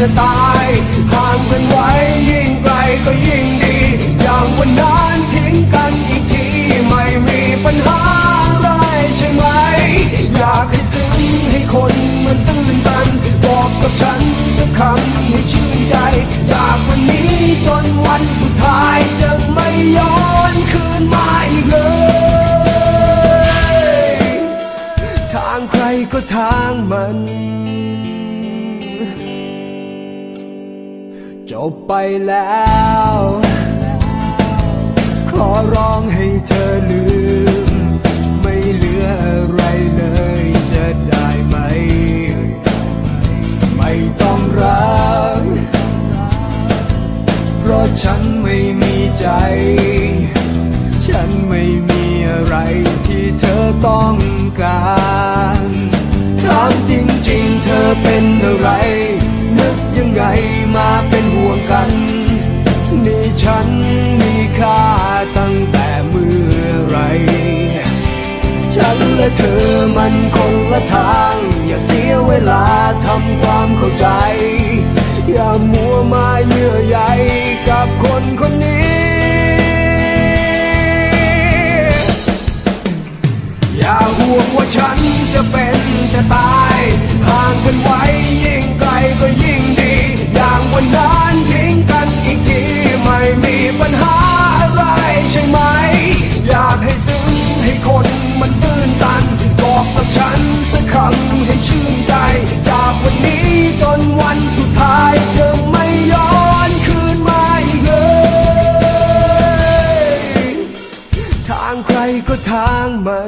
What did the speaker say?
จะตายห่างกันไว้ยิ่งไกลก็ยิ่งดี อย่างวันนั้นทิ้งกันอีกทีไม่มีปัญหาอะไรใช่ไหม อยากให้ซึ้งให้คนมันตื่นตัน บอกกับฉันสักคำให้ชื่นใจ จากวันนี้จนวันสุดท้ายจะไม่ย้อนคืนมาอีกเลยทางใครก็ทางมัน จบไปแล้ว ขอร้องให้เธอลืม ไม่เหลืออะไรเลยจะได้ไหม ไม่ต้องรัก เพราะฉันไม่มีใจ ฉันไม่มีอะไรที่เธอต้องการถามจริงๆ เธอเป็นอะไร นึกยังไงมาเป็น วงกัน นี่ฉันมีค่าตั้งแต่เมื่อไร ฉันและเธอมันคนละทาง อย่าเสียเวลาทำความเข้าใจ อย่ามัวมาเยื่อใยกับคน ทา